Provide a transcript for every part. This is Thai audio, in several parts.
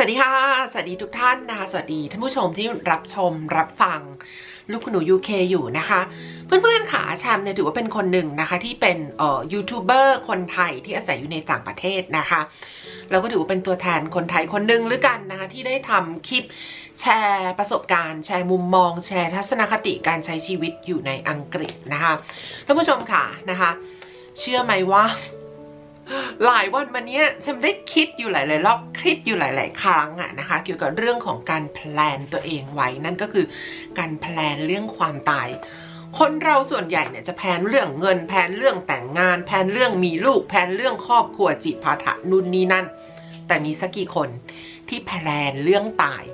วัสดีค่ะ สวัสดีทุกท่านนะคะ สวัสดีท่านผู้ชมที่รับชมรับฟังลูกหนูยูเคอยู่นะคะ เพื่อนๆค่ะแชมเนี่ยถือว่าเป็นคนหนึ่งนะคะ ที่เป็นเอ่อยูทูบเบอร์คนไทยที่อาศัยอยู่ในต่างประเทศนะคะแล้วก็ถือว่าเป็นตัวแทนคนไทยคนหนึ่งหรือกันนะคะ ที่ได้ทำคลิปแชร์ประสบการณ์ แชร์มุมมอง แชร์ทัศนคติการใช้ชีวิตอยู่ในอังกฤษนะคะท่านผู้ชมค่ะนะคะ เชื่อไหมว่า หลายวันมาเนี้ยฉันได้คิดอยู่หลายๆรอบคิดอยู่หลาย ๆ ครั้งอะนะคะ เกี่ยวกับเรื่องของการแพลนตัวเองไว้นั่นก็คือการแพลนเรื่องความตาย คนเราส่วนใหญ่เนี่ยจะแพลนเรื่องเงินแพลนเรื่องแต่งงานแพลนเรื่องมีลูกแพลนเรื่องครอบครัวจิปาถะนู่นนี่นั่น แต่มีสักกี่คนที่แพลนเรื่องตาย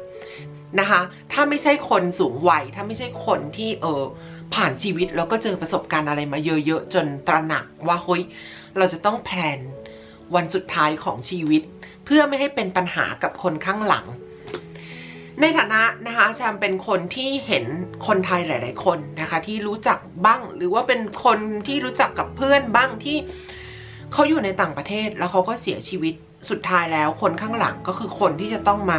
นะคะ ถ้าไม่ใช่คนสูงวัยถ้าไม่ใช่คนที่เออผ่านชีวิตแล้วก็เจอประสบการณ์อะไรมาเยอะๆจนตระหนักว่าเฮ้ย เราจะต้องแพลนวันสุดท้ายของชีวิต เพื่อไม่ให้เป็นปัญหากับคนข้างหลัง ในฐานะนะคะแชมเป็นคนที่เห็นคนไทยหลาย ๆ คนนะคะ ที่รู้จักบ้างหรือว่าเป็นคนที่รู้จักกับเพื่อนบ้างที่เขาอยู่ในต่างประเทศแล้วเขาก็เสียชีวิตสุดท้ายแล้วคนข้างหลังก็คือคนที่จะต้องมา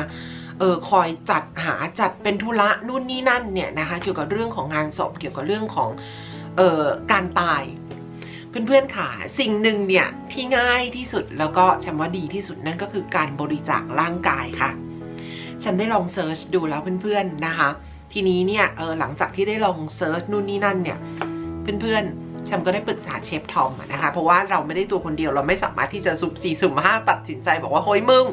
เออคอยจัดหาจัดเป็นธุระนู่นนี่นั่นเนี่ยนะคะเกี่ยวกับเรื่องของงานศพเกี่ยวกับเรื่องของเออการตาย เพื่อนๆค่ะสิ่งหนึ่งเนี่ยที่ง่ายที่สุดแล้วก็แชมว่าดีที่สุดนั่นก็คือการบริจาคร่างกายค่ะ ฉันได้ลองเซิร์ชดูแล้วเพื่อนๆนะคะ ทีนี้เนี่ยเออหลังจากที่ได้ลองเซิร์ชนู่นนี่นั่นเนี่ยเพื่อนๆแชมก็ได้ปรึกษาเชฟทอมนะคะเพราะว่าเราไม่ได้ตัวคนเดียวเราไม่สามารถที่จะสุ่มสี่สุ่มห้าตัดสินใจบอกว่าเฮ้ยมึง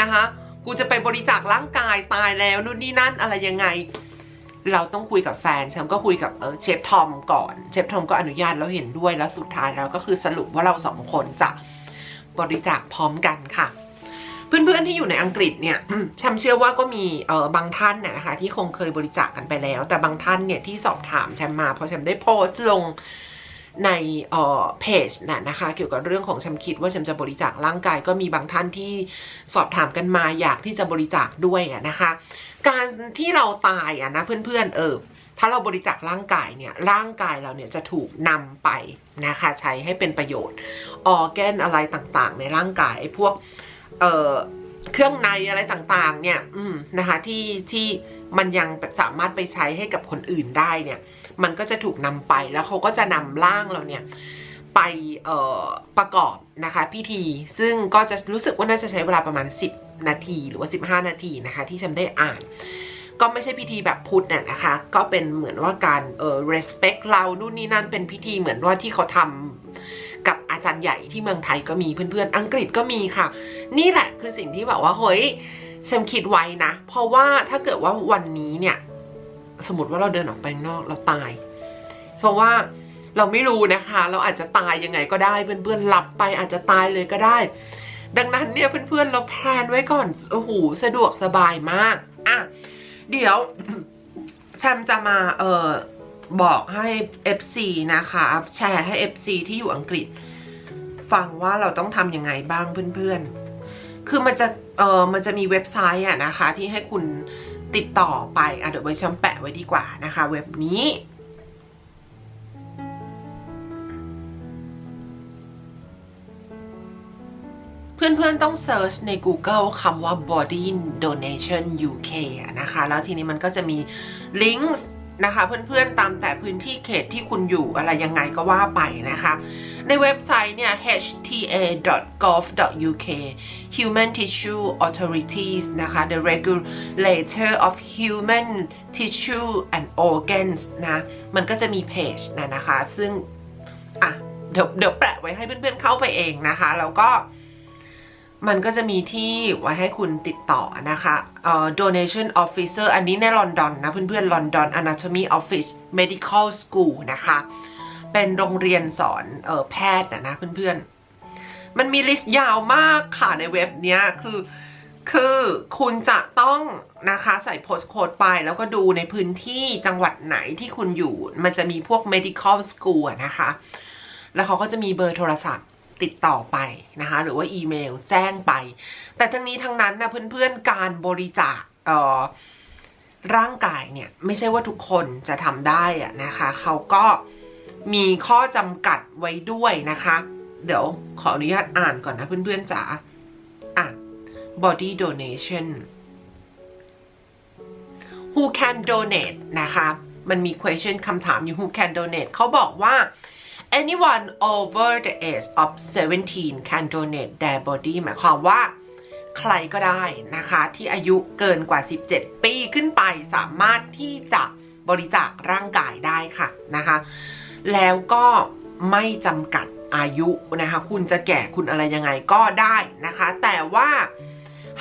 นะคะกูจะไปบริจาคร่างกายตายแล้วนู่นนี่นั่นอะไรยังไง เราต้องคุยกับแฟนแชมก็คุยกับเออเชฟทอมก่อนเชฟทอมก็อนุญาตแล้วเห็นด้วยแล้วสุดท้ายแล้วก็คือสรุปว่าเราสองคนจะบริจาคพร้อมกันค่ะเพื่อนๆที่อยู่ในอังกฤษเนี่ยแชมเชื่อว่าก็มีเออบางท่านน่ยนะคะที่คงเคยบริจาคกันไปแล้ว แต่บางท่านเนี่ยที่สอบถามแชมมาเพราะแชมได้โพสต์ลง ในเอ่อเพจน่ะนะคะเกี่ยวกับเรื่องของแชมคิดว่าแชมจะบริจาคร่างกายก็มีบางท่านที่สอบถามกันมาอยากที่จะบริจาคด้วยนะคะ การที่เราตายอะนะเพื่อนๆเออถ้าเราบริจาคร่างกายเนี่ยร่างกายเราเนี่ยจะถูกนำไปนะคะใช้ให้เป็นประโยชน์ออแกนอะไรต่างๆ ในร่างกายไอ้พวกเอ่อเครื่องในอะไรต่างๆเนี่ยอืมนะคะที่ที่มันยังสามารถไปใช้ให้กับคนอื่นได้เนี่ย มันก็จะถูกนำไปแล้วเขาก็จะนำร่างเราเนี่ยไปเประกอบนะคะพิธีซึ่งก็จะรู้สึกว่าน่าจะใช้เวลาประมาณ 10 นาทีหรือว่า 15 นาทีนะคะที่ฉันได้อ่าน ก็ไม่ใช่พิธีแบบพุทธเนี่ยนะคะ ก็เป็นเหมือนว่าการเอ่อ respect เรานู่นนี่นั่นเป็นพิธีเหมือนว่าที่เขาทำกับอาจารย์ใหญ่ที่เมืองไทยก็มีเพื่อนๆ อังกฤษก็มีค่ะ นี่แหละคือสิ่งที่แบบว่าเฮ้ยฉันคิดไว้นะ เพราะว่าถ้าเกิดว่าวันนี้เนี่ย สมมติว่าเราเดินออกไปนอกเราตาย เพราะว่าเราไม่รู้นะคะ เราอาจจะตายยังไงก็ได้เพื่อนๆหลับไปอาจจะตายเลยก็ได้ ดังนั้นเนี่ยเพื่อนๆเราแพลนไว้ก่อนโอ้โหสะดวกสบายมากอะเดี๋ยวแชมจะมาเออบอกให้ FC นะคะแชร์ให้ FC ที่อยู่อังกฤษ ฟังว่าเราต้องทำยังไงบ้างเพื่อนๆ คือมันจะเออมันจะมีเว็บไซต์อะนะคะ ที่ให้คุณ ติดต่อไปอะเดี๋ยวไว้แชมแปะไว้ดีกว่านะคะ เว็บนี้เพื่อนๆ ต้องเซิร์ชใน Google คำว่า body donation UK นะคะ แล้วทีนี้มันก็จะมีลิงก์ นะคะ เพื่อนๆตามแต่พื้นที่เขตที่คุณอยู่อะไรยังไงก็ว่าไปนะคะ ในเว็บไซต์เนี่ย hta.gov.uk Human Tissue Authorities นะคะ the regulator of human tissue and organs นะมันก็จะมีเพจนะนะคะ ซึ่งอะเดี๋ยวเดี๋ยวแปะไว้ให้เพื่อนๆเข้าไปเองนะคะ แล้วก็ มันก็จะมีที่ไว้ให้คุณติดต่อนะคะเอ่อ donation officer อันนี้ในลอนดอนนะเพื่อนๆ London Anatomy Office Medical School นะคะ เป็นโรงเรียนสอนเออแพทย์นะนะเพื่อนๆ มันมีลิสต์ยาวมากค่ะในเว็บเนี้ยคือคือคุณจะต้องนะคะใส่โพสต์โค้ดไปแล้วก็ดูในพื้นที่จังหวัดไหนที่คุณอยู่ มันจะมีพวก medical school นะคะ แล้วเขาก็จะมีเบอร์โทรศัพท์ ติดต่อไปนะคะ หรือว่าอีเมลแจ้งไป แต่ทั้งนี้ทั้งนั้นนะเพื่อนๆการบริจาคร่างกายเนี่ยไม่ใช่ว่าทุกคนจะทำได้อะนะคะเขาก็มีข้อจำกัดไว้ด้วยนะคะ เดี๋ยวขออนุญาตอ่านก่อนนะเพื่อนๆจ๋าอะ body donation who can donate นะคะ มันมี question คำถามอยู่ who can donate เขาบอกว่า anyone over the age of 17 can donate their body หมายความว่าใครก็ได้นะคะ ที่อายุเกินกว่า 17 ปีขึ้นไปสามารถที่จะบริจาคร่างกายได้ค่ะนะคะ แล้วก็ไม่จำกัดอายุนะคะ คุณจะแก่คุณอะไรยังไงก็ได้นะคะ แต่ว่า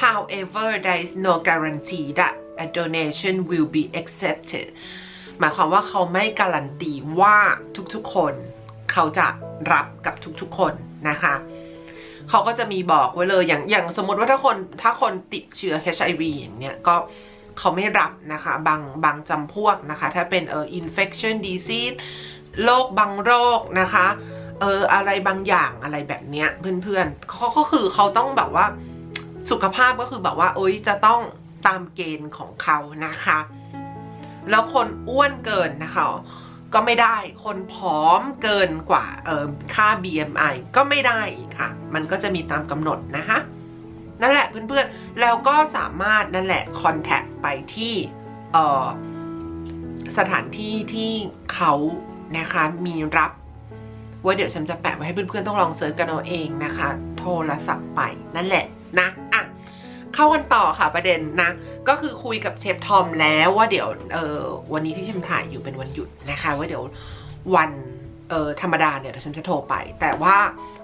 however there is no guarantee that a donation will be accepted หมายความว่าเขาไม่การันตีว่าทุกๆคน เขาจะรับกับทุกๆคนนะคะเขาก็จะมีบอกไว้เลยอย่างอย่างสมมติว่าถ้าคนถ้าคนติดเชื้อ HIV อย่างเนี้ยก็เขาไม่รับนะคะ บางบางจำพวกนะคะ ถ้าเป็นเออ infection disease โรคบางโรคนะคะ เอออะไรบางอย่างอะไรแบบเนี้ยเพื่อนๆเขาก็คือเขาต้องแบบว่าสุขภาพก็คือแบบว่าโอ๊ยจะต้องตามเกณฑ์ของเขานะคะ แล้วคนอ้วนเกินนะคะ ก็ไม่ได้ คนผอมเกินกว่าค่า BMI ก็ไม่ได้ค่ะ มันก็จะมีตามกำหนดนะคะนั่นแหละเพื่อนๆ แล้วก็สามารถนั่นแหละคอนแทคไปที่สถานที่ที่เขานะคะมีรับไว้เดี๋ยวฉันจะแปะไว้ให้เพื่อนๆ ต้องลองเซิร์ชกันเอาเองนะคะ โทรศัพท์ไปนั่นแหละนะ เข้ากันต่อค่ะประเด็นนะ ก็คือคุยกับเชฟทอมแล้วว่าเดี๋ยวเออวันนี้ที่ชิมถ่ายอยู่เป็นวันหยุดนะคะว่าเดี๋ยววันเออธรรมดาเนี่ยเดี๋ยวฉันจะโทรไป แต่ว่า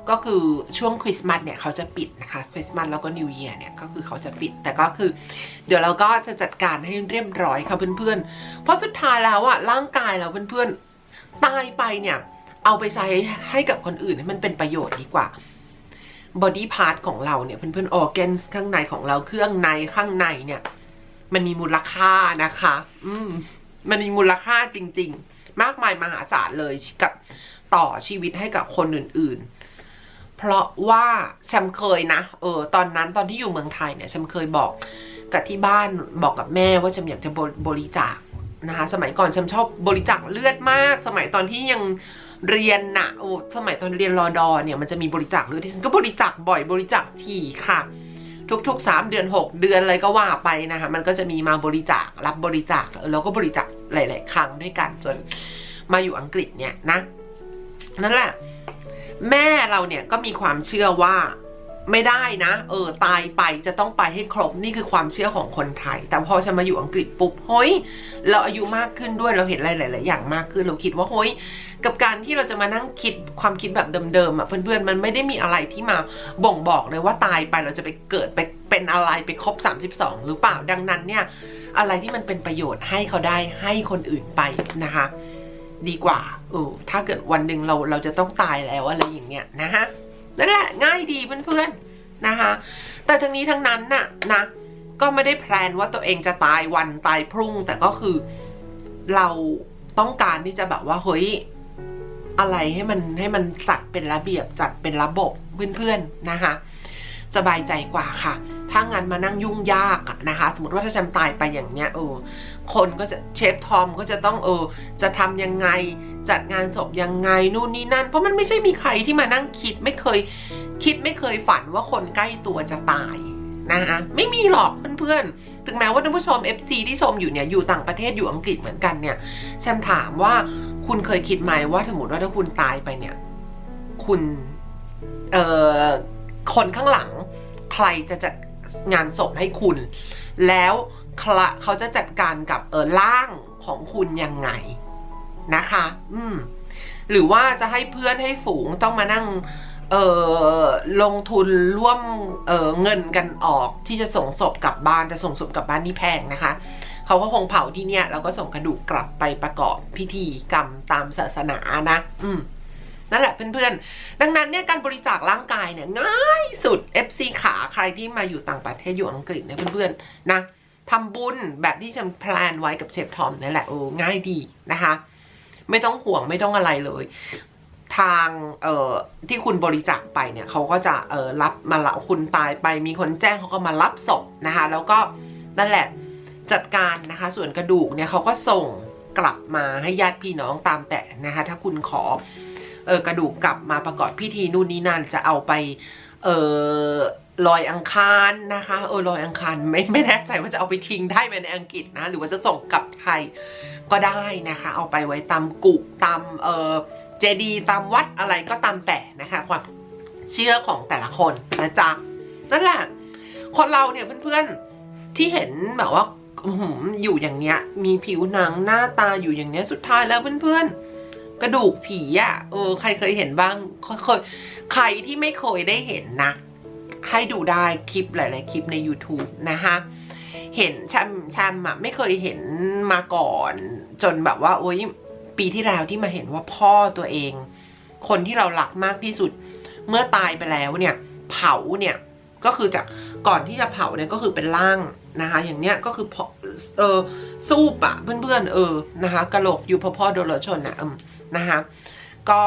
ก็คือช่วงคริสต์มาสเนี่ยเขาจะปิดนะคะคริสต์มาสแล้วก็นิวเยียร์เนี่ยก็คือเขาจะปิด แต่ก็คือ เดี๋ยวเราก็จะจัดการให้เรียบร้อยค่ะเพื่อนๆ เพราะสุดท้ายแล้วอะร่างกายเราเพื่อนๆตายไปเนี่ยเอาไปใช้ให้กับคนอื่นให้มันเป็นประโยชน์ดีกว่า บอดี้พาร์ทของเราเนี่ยเพื่อนๆออแกนข้างในของเราเครื่องในข้างในเนี่ย มันมีมูลค่านะคะ อืม มันมีมูลค่าจริง ๆ มากมายมหาศาลเลยกับต่อชีวิตให้กับคนอื่น ๆ เพราะว่าแชมเคยนะเออตอนนั้นตอนที่อยู่เมืองไทยเนี่ยแชมเคยบอกกับที่บ้านบอกกับแม่ว่าแชมอยากจะบริจาคนะคะ สมัยก่อนแชมชอบบริจาคเลือดมาก สมัยตอนที่ยัง เรียนนะโอ้สมัยตอนเรียนรอดอเนี่ยมันจะมีบริจาคเลือดที่ฉันก็บริจาคบ่อยบริจาคถี่ค่ะ ทุกๆ 3 เดือน 6 เดือนอะไรก็ว่าไปนะคะมันก็จะมีมาบริจาครับบริจาคแล้วก็บริจาคหลาย ๆ ครั้งด้วยกันจนมาอยู่อังกฤษเนี่ยนะนั่นแหละแม่เราเนี่ยก็มีความเชื่อว่า ไม่ได้นะ เออตายไปจะต้องไปให้ครบนี่คือความเชื่อของคนไทย แต่พอฉันมาอยู่อังกฤษปุ๊บเฮ้ยเราอายุมากขึ้นด้วยเราเห็นอะไรหลาย ๆ อย่างมากขึ้นเราคิดว่าเฮ้ยกับการที่เราจะมานั่งคิดความคิดแบบเดิม ๆ อะ เพื่อน ๆ มันไม่ได้มีอะไรที่มาบ่งบอกเลยว่าตายไปเราจะไปเกิดไปเป็นอะไรไปครบ 32 หรือเปล่าดังนั้นเนี่ย อะไรที่มันเป็นประโยชน์ให้เขาได้ให้คนอื่นไปนะคะ ดีกว่าเออถ้าเกิดวันหนึ่งเราเราจะต้องตายแล้วอะไรอย่างเงี้ยนะฮะ นั่นแหละง่ายดีเพื่อนๆนะคะ แต่ทั้งนี้ทั้งนั้นน่ะนะก็ไม่ได้แพลนว่าตัวเองจะตายวันตายพรุ่ง แต่ก็คือเราต้องการที่จะแบบว่าเฮ้ยอะไรให้มันให้มันจัดเป็นระเบียบจัดเป็นระบบเพื่อนๆนะคะ สบายใจกว่าค่ะ ถ้างานมานั่งยุ่งยากนะคะ สมมติว่าถ้าฉันตายไปอย่างเนี้ยเออคนก็จะเชฟทอมก็จะต้องเออจะทำยังไงจัดงานศพยังไงนู่นนี่นั่น เพราะมันไม่ใช่มีใครที่มานั่งคิดไม่เคย คิดไม่เคยฝันว่าคนใกล้ตัวจะตายนะคะไม่มีหรอกเพื่อนๆ ถึงแม้ว่าท่านผู้ชม FC ที่ชมอยู่เนี่ยอยู่ต่างประเทศอยู่อังกฤษเหมือนกันเนี่ยแชมถามว่าคุณเคยคิดไหมว่าสมมติว่าถ้าคุณตายไปเนี่ย คุณเอ่อคนข้างหลัง รจะจัดงานศพให้คุณ แล้วเขาจะจัดการกับเออร่างของคุณยังไงนะคะ อืม หรือว่าจะให้เพื่อนให้ฝูงต้องมานั่ง เออลงทุนร่วมเออเงินกันออกที่จะส่งศพกลับบ้านแต่ส่งศพกลับบ้านนี่แพงนะคะ เขาก็คงเผาที่เนี่ยแล้วก็ส่งกระดูกกลับไปประกอบพิธีกรรมตามศาสนานะ อืม นั่นแหละเพื่อนๆ ดังนั้นเนี่ยการบริจาคร่างกายเนี่ยง่ายสุด FC ขาใครที่มาอยู่ต่างประเทศอยู่อังกฤษเนี่ยเพื่อนๆนะทำบุญแบบที่ฉันแพลนไว้กับเชฟทอมนี่แหละโอ้ง่ายดีนะคะ ไม่ต้องห่วงไม่ต้องอะไรเลย ทางเอ่อที่คุณบริจาคไปเนี่ยเขาก็จะเอ่อรับมาละคุณตายไป มีคนแจ้งเขาก็มารับศพนะคะ แล้วก็นั่นแหละจัดการนะคะ ส่วนกระดูกเนี่ยเขาก็ส่งกลับมาให้ญาติพี่น้องตามแต่นะคะ ถ้าคุณขอ เออกระดูกกลับมาประกอบพิธีนู่นนี่นั่นจะเอาไปเออลอยอังคารนะคะเออลอยอังคารไม่ไม่แน่ใจว่าจะเอาไปทิ้งได้ไหมในอังกฤษนะ หรือว่าจะส่งกลับไทยก็ได้นะคะ เอาไปไว้ตามกุตามเออเจดีย์ตามวัดอะไรก็ตามแต่นะคะ ความเชื่อของแต่ละคนนะจ๊ะนั่นแหละคนเราเนี่ยเพื่อนๆที่เห็นแบบว่าอื้อหืออยู่อย่างเนี้ย มีผิวหนังหน้าตาอยู่อย่างเนี้ยสุดท้ายแล้วเพื่อนๆ กระดูกผีอะ่ะเออ ใครเคยเห็นบ้างเคยใครที่ไม่เคยได้เห็นนะ ให้ดูได้คลิปหลาย ๆ คลิปใน YouTube นะคะเห็นแชมแชมอะไม่เคยเห็นมาก่อน จนแบบว่าโอ๊ยปีที่แล้วที่มาเห็นว่าพ่อตัวเอง คนที่เรารักมากที่สุด เมื่อตายไปแล้วเนี่ย เผาเนี่ยก็คือจากก่อนที่จะเผาเนี่ยก็คือเป็นร่างนะคะ อย่างเนี้ยก็คือพอเออสูบอะเพื่อนๆเออนะคะกระโหลกอยู่พอพ่อโดนรถชนอะอืม นะคะก็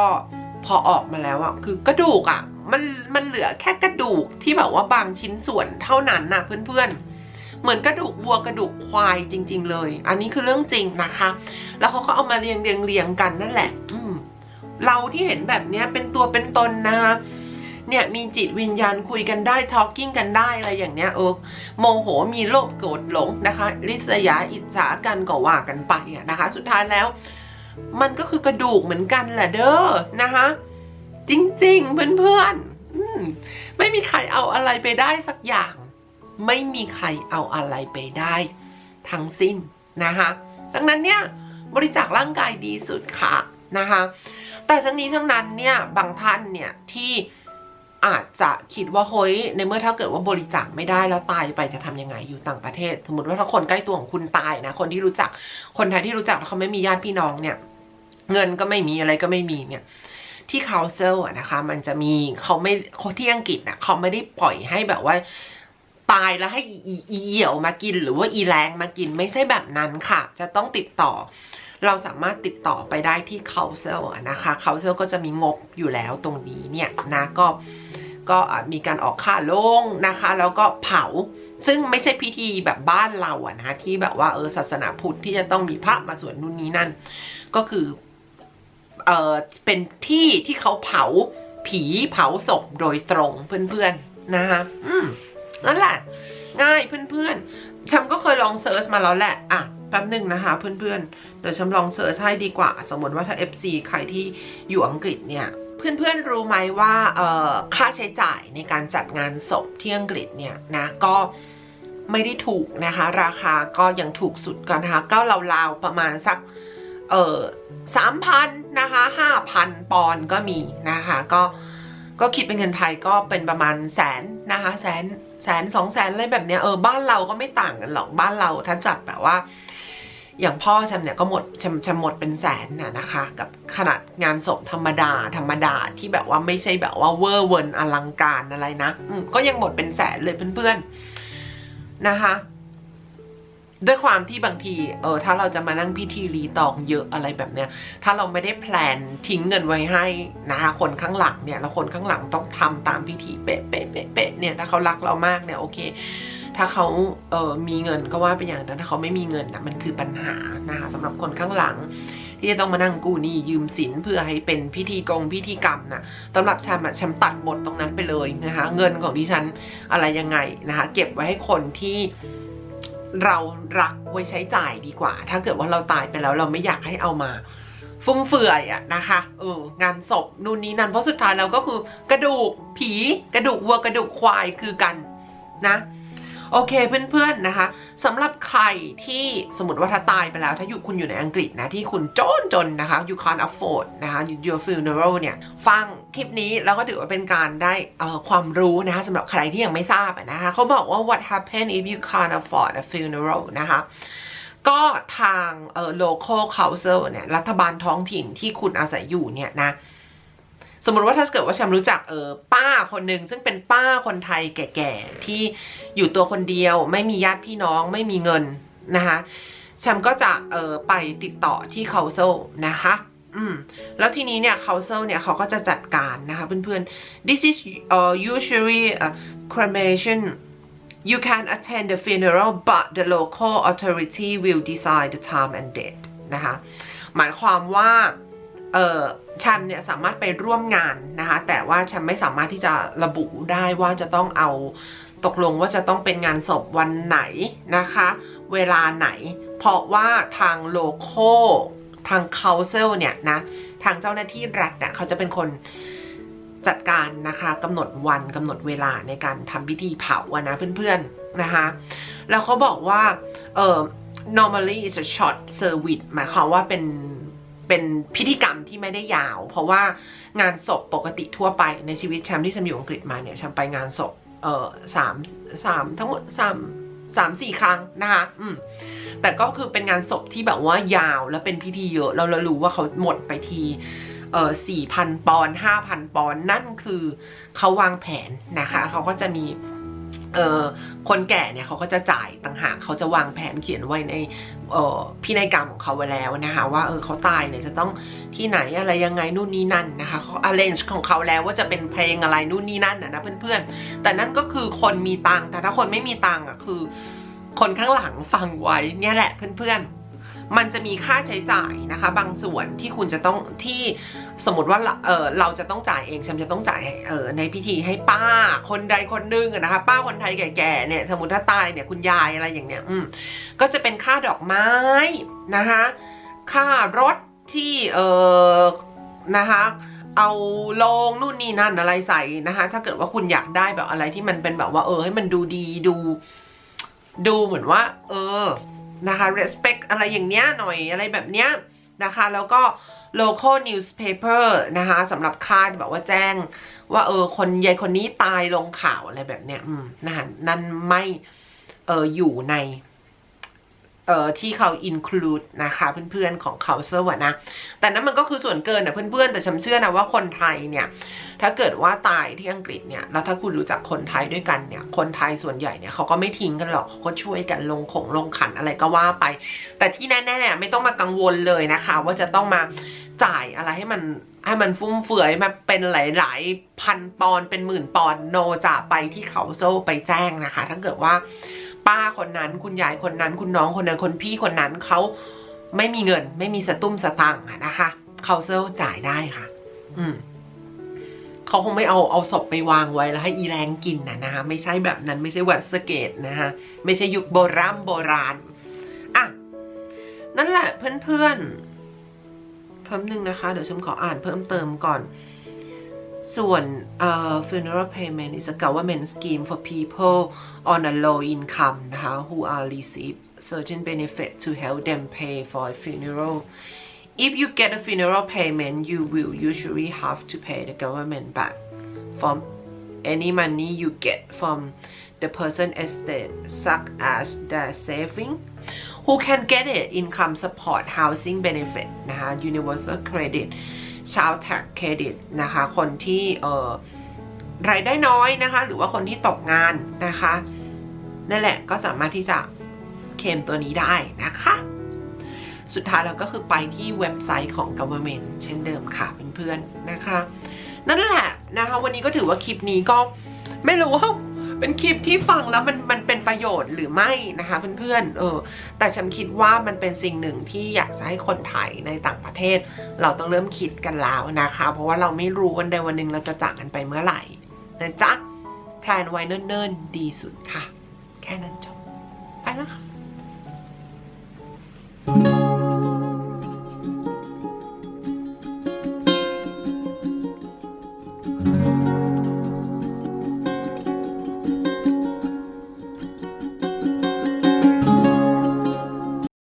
พอออกมาแล้วอะคือกระดูกอะมันมันเหลือแค่กระดูกที่แบบว่าบางชิ้นส่วนเท่านั้นนะเพื่อนๆ เหมือนกระดูกวัวกระดูกควายจริง ๆ เลย อันนี้คือเรื่องจริงนะคะ แล้วเขาก็เอามาเรียงเรียงเรียงกันนั่นแหละ อืเราที่เห็นแบบเนี้ยเป็นตัวเป็นตนนะคะเนี่ยมีจิตวิญญาณคุยกันได้ทอ l กิ้งกันได้อะไรอย่างเนี้ยเออโมโหมีโลภโกรธหลงนะคะริษยาอิจฉากันก็ว่ากันไปอะนะคะ สุดท้ายแล้ว มันก็คือกระดูกเหมือนกันแหละเด้อนะคะ จริงๆ เพื่อนๆมไม่มีใครเอาอะไรไปได้สักอย่าง ไม่มีใครเอาอะไรไปได้ ทั้งสิ้นนะคะดังนั้นเนี่ยบริจาคร่างกายดีสุดค่ะนะคะแต่ทั้งนี้ทั้งนั้นเนี่ยบางท่านเนี่ยที่ อาจจะคิดว่าเฮ้ยในเมื่อถ้าเกิดว่าบริจาคไม่ได้แล้วตายไปจะทำยังไงอยู่ต่างประเทศ สมมติว่าถ้าคนใกล้ตัวของคุณตายนะ คนที่รู้จักคนไทยที่รู้จักแล้วเขาไม่มีญาติพี่น้องเนี่ย เงินก็ไม่มีอะไรก็ไม่มีเนี่ยที่คาเซลอะนะคะ มันจะมีเขาไม่ที่อังกฤษน่ะเขาไม่ได้ปล่อยให้แบบว่าตายแล้วให้อีอีอีเหี่ยวมากินหรือว่าอีแรงมากินไม่ใช่แบบนั้นค่ะ จะต้องติดต่อ เราสามารถติดต่อไปได้ที่เคาเซลนะคะเคาเซลก็จะมีงบอยู่แล้วตรงนี้เนี่ยนะก็ก็มีการออกค่าลงนะคะ แล้วก็เผาซึ่งไม่ใช่พิธีแบบบ้านเราอะนะที่แบบว่าเออศาสนาพุทธที่จะต้องมีพระมาสวดนู่นนี้นั่น ก็คือเออเป็นที่ที่เขาเผาผีเผาศพโดยตรงเพื่อนๆนะคะอืมนั่นแหละ ง่ายเพื่อนๆฉันก็เคยลองเซิร์ชมาแล้วแหละอะแป๊บหนึ่งนะคะเพื่อนๆ เดี๋ยวฉันลองเซิร์ชให้ดีกว่า สมมติว่าถ้า FC ใครที่อยู่อังกฤษเนี่ยเพื่อนๆรู้ไหมว่าเอ่อค่าใช้จ่ายในการจัดงานศพที่อังกฤษเนี่ยนะก็ไม่ได้ถูกนะคะ ราคาก็ยังถูกสุดก่อนนะคะก็ราวๆประมาณสักเออสามพันนะคะห้าพันปอนด์ก็มีนะคะ ก็ก็คิดเป็นเงินไทยก็เป็นประมาณแสนนะคะแสน แสนสองแสนอะไรแบบเนี้ยเออบ้านเราก็ไม่ต่างกันหรอกบ้านเราถ้าจัดแบบว่า อย่างพ่อฉันเนี่ยก็หมดฉันฉันหมดเป็นแสนน่ะนะคะ กับขนาดงานศพธรรมดา ธรรมดาที่แบบว่าไม่ใช่แบบว่าเวอร์เวิร์นอลังการอะไรนะก็ยังหมดเป็นแสนเลยเพื่อนๆนะคะ ด้วยความที่บางทีเออถ้าเราจะมานั่งพิธีรีตองเยอะอะไรแบบเนี้ยถ้าเราไม่ได้แพลนทิ้งเงินไว้ให้นะคะคนข้างหลังเนี่ยแล้วคนข้างหลังต้องทำตามพิธีเป๊ะเป๊ะเป๊ะเป๊ะเนี่ยถ้าเขารักเรามากเนี่ยโอเค ถ้าเขาเออมีเงินก็ว่าไปอย่างนั้นถ้าเขาไม่มีเงินนะมันคือปัญหานะคะสำหรับคนข้างหลัง ที่จะต้องมานั่งกู้หนี้ยืมสินเพื่อให้เป็นพิธีกงพิธีกรรมนะสำหรับฉันอะฉันตัดบทตรงนั้นไปเลยนะคะเงินของดิฉันอะไรยังไงนะคะเก็บไว้ให้คนที่ เรารักไว้ใช้จ่ายดีกว่า ถ้าเกิดว่าเราตายไปแล้วเราไม่อยากให้เอามา ฟุ่มเฟือยอะนะคะเอองานศพนู่นนี้นั่นเพราะสุดท้ายเราก็คือกระดูกผีกระดูกวัวกระดูกควายคือกันนะ โอเคเพื่อนๆนะคะสำหรับใครที่สมมติว่าถ้าตายไปแล้ว ถ้าอยู่คุณอยู่ในอังกฤษนะที่คุณจนจนนะคะ you can't afford นะคะ your funeral เนี่ยฟังคลิปนี้แล้วก็ถือว่าเป็นการได้ความรู้นะคะสำหรับใครที่ยังไม่ทราบนะคะเขาบอกว่า what happen if you can't afford a funeral นะคะก็ทางเอ่อ local council เนี่ยรัฐบาลท้องถิ่นที่คุณอาศัยอยู่เนี่ยนะ สมมติว่าถ้าเกิดว่าแชมรู้จักเออป้าคนหนึ่งซึ่งเป็นป้าคนไทยแก่ๆที่อยู่ตัวคนเดียวไม่มีญาติพี่น้องไม่มีเงินนะคะแชมก็จะเออไปติดต่อที่ council นะคะอืมแล้วทีนี้เนี่ย council เนี่ยเขาก็จะจัดการนะคะเพื่อนๆ this is uh, usually a cremation you can attend the funeral but the local authority will decide the time and date นะคะหมายความว่า เออแชมเนี่ยสามารถไปร่วมงานนะคะ แต่ว่าแชมไม่สามารถที่จะระบุได้ว่าจะต้องเอาตกลงว่าจะต้องเป็นงานศพวันไหนนะคะ เวลาไหน เพราะว่าทางโลโก้ทาง council เนี่ยนะ ทางเจ้าหน้าที่รัฐเนี่ยเขาจะเป็นคนจัดการนะคะกำหนดวันกำหนดเวลาในการทำพิธีเผาอะนะเพื่อนๆนะคะ แล้วเขาบอกว่าเออ normally is a short service หมายความว่าเป็น เป็นพิธีกรรมที่ไม่ได้ยาว เพราะว่างานศพปกติทั่วไปในชีวิตแชมป์ที่แชมป์อยู่อังกฤษมาเนี่ยแชมป์ไปงานศพเออสามสามทั้งหมดสามสามสี่ครั้งนะคะ อืม แต่ก็คือเป็นงานศพที่แบบว่ายาวแล้วเป็นพิธีเยอะ เราเรารู้ว่าเขาหมดไปทีเออสี่พันปอนห้าพันปอนด์นั่นคือเขาวางแผนนะคะ เขาก็จะมี คนแก่เนี่ยเขาก็จะจ่ายต่างหากเขาจะวางแผนเขียนไว้ในพินัยกรรมของเขาไว้แล้วนะคะว่าเออเขาตายเนี่ยจะต้องที่ไหนอะไรยังไงนู่นนี่นั่นนะคะเขา arrange ของเขาแล้วว่าจะเป็นเพลงอะไรนู่นนี่นั่นนะนะเพื่อนๆ แต่นั่นก็คือคนมีตังแต่ถ้าคนไม่มีตังอะคือ คนข้างหลังฟังไว้เนี่ยแหละเพื่อนๆมันจะมีค่าใช้จ่ายนะคะ บางส่วนที่คุณจะต้องที่ สมมติว่าเออเราจะต้องจ่ายเองฉันจะต้องจ่ายเออในพิธีให้ป้าคนใดคนหนึ่งอะนะคะ ป้าคนไทยแก่ๆเนี่ยสมมติถ้าตายเนี่ยคุณยายอะไรอย่างเนี้ยอืมก็จะเป็นค่าดอกไม้นะคะค่ารถที่เออนะคะเอาลงนู่นนี่นั่นอะไรใส่นะคะ ถ้าเกิดว่าคุณอยากได้แบบอะไรที่มันเป็นแบบว่า เออให้มันดูดีดู ดูเหมือนว่า เออนะคะ respect อะไรอย่างเนี้ยหน่อยอะไรแบบเนี้ย นะคะ แล้วก็ local newspaper นะคะสำหรับค่าที่แบบว่าแจ้ง ว่าเออคนยายคนนี้ตายลงข่าวอะไรแบบเนี้ยนะคะนั่นไม่เอออยู่ใน เอ่อที่เขา include นะคะเพื่อนๆของเขาเซอร์นะ แต่นั้นมันก็คือส่วนเกินนะเพื่อนๆ แต่ฉันเชื่อนะว่าคนไทยเนี่ย ถ้าเกิดว่าตายที่อังกฤษเนี่ย แล้วถ้าคุณรู้จักคนไทยด้วยกันเนี่ย คนไทยส่วนใหญ่เนี่ยเขาก็ไม่ทิ้งกันหรอกเขาก็ช่วยกันลงของลงขันอะไรก็ว่าไป แต่ที่แน่ๆไม่ต้องมากังวลเลยนะคะ ว่าจะต้องมาจ่ายอะไรให้มันให้มันฟุ่มเฟือยมาเป็นหลาย ๆ พันปอนเป็นหมื่นปอนโนจะไปที่เขาโซไปแจ้งนะคะ ถ้าเกิดว่า ป้าคนนั้น คุณยายคนนั้น คุณน้องคนนั้นคนพี่คนนั้นเขาไม่มีเงิน ไม่มีสตุ้มสตังค์นะคะเขาเซลจ่ายได้ค่ะ อืมเขาคงไม่เอาเอาศพไปวางไว้แล้วให้อีแรงกินนะนะคะไม่ใช่แบบนั้นไม่ใช่วัดสเกตนะคะไม่ใช่ยุคโบราณโบราณอะนั่นแหละเพื่อนๆเพิ่มหนึ่งนะคะ เดี๋ยวฉันขออ่านเพิ่มเติมก่อน ส่วนเอ่อ funeral payment is a government scheme for people on a low income นะคะ who are receive certain benefit to help them pay for a funeral If you get a funeral payment, you will usually have to pay the government back from any money you get from the person estate, such as their saving. Who can get it? Income support, housing benefit นะคะ universal credit, Child tax credit นะคะ คนที่เอ่อรายได้น้อยนะคะ หรือว่าคนที่ตกงานนะคะนั่นแหละก็สามารถที่จะเคลมตัวนี้ได้นะคะ สุดท้ายเราก็คือไปที่เว็บไซต์ของ government เช่นเดิมค่ะเพื่อนๆนะคะ นั่นแหละนะคะ วันนี้ก็ถือว่าคลิปนี้ก็ไม่รู้ว่า เป็นคลิปที่ฟังแล้วมันมันเป็นประโยชน์หรือไม่นะคะเพื่อนๆเออแต่ฉันคิดว่ามันเป็นสิ่งหนึ่งที่อยากจะให้คนไทยในต่างประเทศ เราต้องเริ่มคิดกันแล้วนะคะ เพราะว่าเราไม่รู้วันใดวันหนึ่งเราจะจากกันไปเมื่อไหร่นะจ๊ะแพลนไว้เนิ่นๆดีสุดค่ะ แค่นั้นจบไปนะ